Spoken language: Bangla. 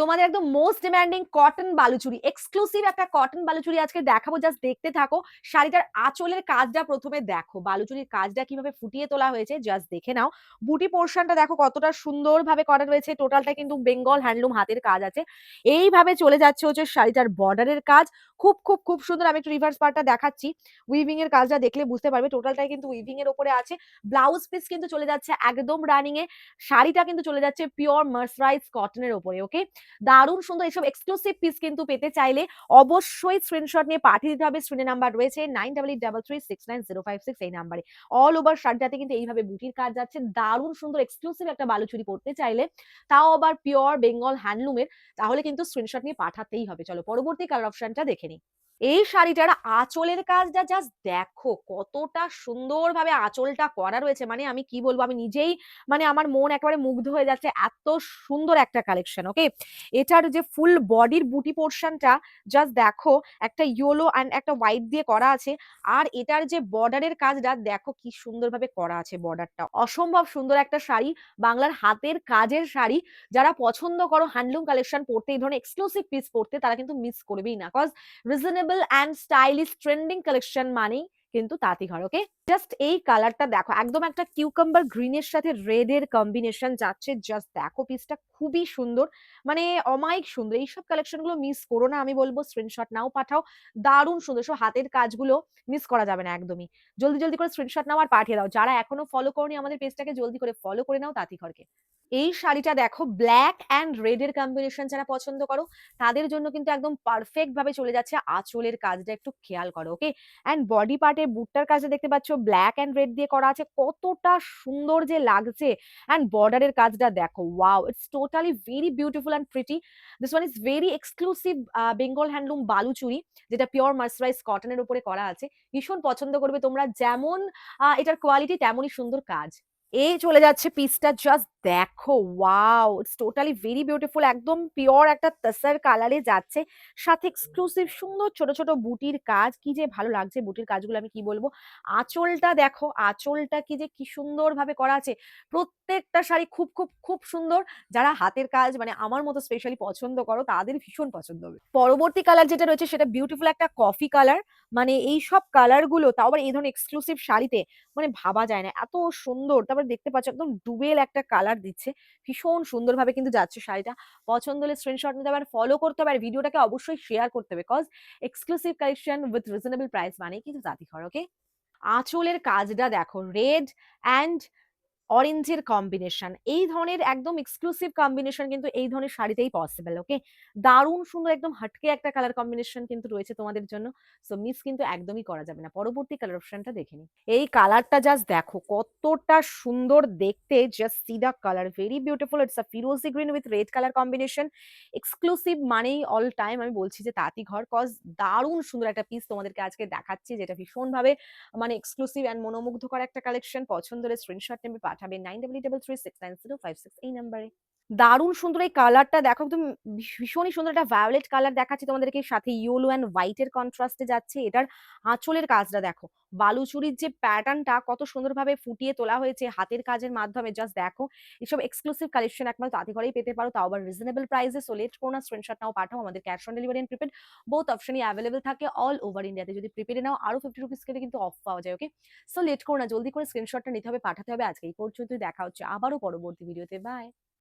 তোমাদের একদম most demanding cotton Baluchari exclusive একটা কটন বালুচুরি আজকে দেখাবো জাস্ট দেখতে থাকো। শাড়িটার আঁচলের কাজটা প্রথমে দেখো, বালুচুরির কাজটা কীভাবে ফুটিয়ে তোলা হয়েছে জাস্ট দেখে নাও। বুটি পোর্শনটা দেখো কতটা সুন্দরভাবে করা রয়েছে টোটালটা কিন্তু বেঙ্গল হ্যান্ডলুম হাতের কাজ আছে। এইভাবে চলে যাচ্ছে হচ্ছে শাড়িটার বর্ডারের কাজ। খুব খুব খুব সুন্দর আমি একটু রিভার্স পার্টটা দেখাচ্ছি। উইভিং এর কাজটা দেখলে বুঝতে পারবে টোটালটাই কিন্তু উইভিং এর উপরে আছে। ব্লাউজ পিস কিন্তু চলে যাচ্ছে একদম রানিং এ। শাড়িটা কিন্তু চলে যাচ্ছে পিওর মার্সরাইজ কটনের উপরে ওকে দারুণ সুন্দর এসব এক্সক্লুসিভ পিস কিন্তু পেতে চাইলে অবশ্যই স্ক্রিনশট নিয়ে পাঠিয়ে দিতে হবে। স্ক্রিনে নাম্বার রয়েছে nine double eight double three six nine zero five six এই নাম্বারে অল ওভার শার্টটাতে কিন্তু এইভাবে বুটির কাজ যাচ্ছে। দারুণ সুন্দর এক্সক্লুসিভ একটা বালুচুরি পড়তে চাইলে তাও আবার পিওর বেঙ্গল হ্যান্ডলুমের তাহলে কিন্তু স্ক্রিনশট নিয়ে পাঠাতেই হবে। চলো পরবর্তী কালার অপশনটা দেখে নিই এই শাড়িটার আঁচলের কাজটা জাস্ট দেখো, কতটা সুন্দরভাবে আঁচলটা করা রয়েছে। মানে আমি কি বলব, আমি নিজেই মানে আমার মন একেবারে মুগ্ধ হয়ে যাচ্ছে এত সুন্দর একটা কালেকশন ওকে এটার যে ফুল বডির বুটি পোর্শনটা জাস্ট দেখো, একটা ইয়েলো অ্যান্ড একটা হোয়াইট দিয়ে করা আছে। আর এটার যে বর্ডারের কাজটা দেখো কি সুন্দরভাবে করা আছে বর্ডারটা অসম্ভব সুন্দর একটা শাড়ি, বাংলার হাতের কাজের শাড়ি। যারা পছন্দ করো হ্যান্ডলুম কালেকশন পড়তে, এই ধরনের এক্সক্লুসিভ পিস পড়তে, তারা কিন্তু মিস করবেই না। Cause reasonable and stylish trending collection মানেই কিন্তু তাঁতিঘর ওকে জাস্ট এই কালারটা দেখো, একদম একটা কিউকাম্বার গ্রিনের সাথে রেড এর কম্বিনেশন যাচ্ছে জাস্ট দেখো পিসটা খুবই সুন্দর মানে অমায়িক সুন্দর, এইসব কালেকশনগুলো মিস করো না, আমি বলব স্ক্রিনশট নাও পাঠাও, দারুণ সুন্দর সব হাতের কাজগুলো মিস করা যাবে না একদমই। জলদি জলদি করে স্ক্রিনশট নাও আর পাঠিয়ে দাও, যারা এখনও ফলো করনি আমাদের পেজটাকে জলদি করে ফলো করে নাও তাঁতিঘরকে এই শাড়িটা দেখো ব্ল্যাক অ্যান্ড রেড এর কম্বিনেশন যারা পছন্দ করো, তাদের জন্য কিন্তু একদম পারফেক্ট ভাবে চলে যাচ্ছে আঁচলের কাজটা, একটু খেয়াল করো ওকে অ্যান্ড বডি পার্টের বুটটার কাজ দেখতে পাচ্ছ ব্ল্যাক অ্যান্ড রেড দিয়ে করা আছে, কতটা সুন্দর যে লাগছে। অ্যান্ড বর্ডারের কাজটা দেখো wow it's totally very beautiful and pretty this one is very exclusive Bengal handloom Baluchari, যেটা পিওর মার্সারাইজ কটনের উপরে করা আছে। ভীষণ পছন্দ করবে তোমরা, যেমন এটার কোয়ালিটি তেমনই সুন্দর কাজ। এই চলে যাচ্ছে পিসটা জাস্ট দেখো wow it's totally very beautiful একদম পিওর একটা তাসার কালারে যাচ্ছে। সাথে এক্সক্লুসিভ সুন্দর ছোট ছোট বুটির কাজ, কি যে ভালো লাগছে বুটির কাজগুলো আমি কি বলব? আঁচলটা দেখো, আঁচলটা কি যে কি সুন্দর ভাবে করা আছে। প্রত্যেকটা শাড়ি খুব খুব খুব সুন্দর। যারা হাতের কাজ মানে আমার মতো স্পেশালি পছন্দ করো, তাদের ভীষণ পছন্দ হবে। পরবর্তী কালার যেটা রয়েছে, সেটা বিউটিফুল একটা কফি কালার মানে এই সব কালারগুলো, তাও আবার এই ধরনের এক্সক্লুসিভ শাড়িতে মানে ভাবা যায় না। এত সুন্দর, তারপর দেখতে পাচ্ছ একদম ডুবেল একটা কালার দিচ্ছে। ভীষণ সুন্দরভাবে কিন্তু যাচ্ছে শাড়িটা। পছন্দ হলে স্ক্রিনশট নিতে পারেন ফলো করতে হবে আর ভিডিওটাকে অবশ্যই শেয়ার করতে হবে। Because exclusive collection with reasonable price মানে কিন্তু জাতিঘর ওকে আঁচলের কাজটা দেখো রেড অ্যান্ড অরেঞ্জের কম্বিনেশন এই ধরনের একদম এক্সক্লুসিভ কম্বিনেশন কিন্তু এই ধরনের শাড়িতেই পসিবল ওকে দারুণ সুন্দর একদম হাটকে একটা কালার কম্বিনেশন কিন্তু রয়েছে তোমাদের জন্য সো মিস কিন্তু একদমই করা যাবে না। পরবর্তী কালার অপশনটা দেখে নিই এই কালারটা জাস্ট দেখো, কতটা সুন্দর দেখতে just see the colour very beautiful it's a ফিরোজি green with red colour combination exclusive মানেই অল টাইম আমি বলছি যে তাঁতি ঘর কজ দারুণ সুন্দর একটা পিস তোমাদেরকে আজকে দেখাচ্ছি, যেটা ভীষণভাবে মানে এক্সক্লুসিভ অ্যান্ড মনোমুগ্ধকর একটা কালেকশন পছন্দ হলে স্ক্রিনশট নেবে পাঠাবে nine double double three six nine zero five six এই নাম্বারে দারুণ সুন্দর এই কালারটা দেখো একদম ভীষ- ভীষণই সুন্দর। একটা ভায়োলেট কালার দেখাচ্ছি তোমাদেরকে, সাথে ইয়েলো অ্যান্ড হোয়াইটের কন্ট্রাস্টে যাচ্ছে। এটার আঁচলের কাজটা দেখো। বালুচুরির যে প্যাটার্নটা কত সুন্দরভাবে ফুটিয়ে তোলা হয়েছে হাতের কাজের মাধ্যমে। জাস্ট দেখো, এসব এক্সক্লুসিভ কালেকশন একমাত্র তাঁতি ঘরেই পেতে পারো। তাও আবার রিজনেবল প্রাইসে সো লেট করো না স্ক্রিনশট নাও, পাঠাও। আমাদের cash on delivery and prepaid both অপশনই available থাকে অল ওভার ইন্ডিয়াতে যদি প্রিপেডে নাও, আরও ফিফটি রুপিস করে কিন্তু অফ পাওয়া যায় ওকে সো লেট করো না, জলদি করে স্ক্রিনশটটা নিতে হবে, পাঠাতে হবে। আজকে এই পর্যন্তই, দেখা হচ্ছে আবারও পরবর্তী ভিডিওতে বাই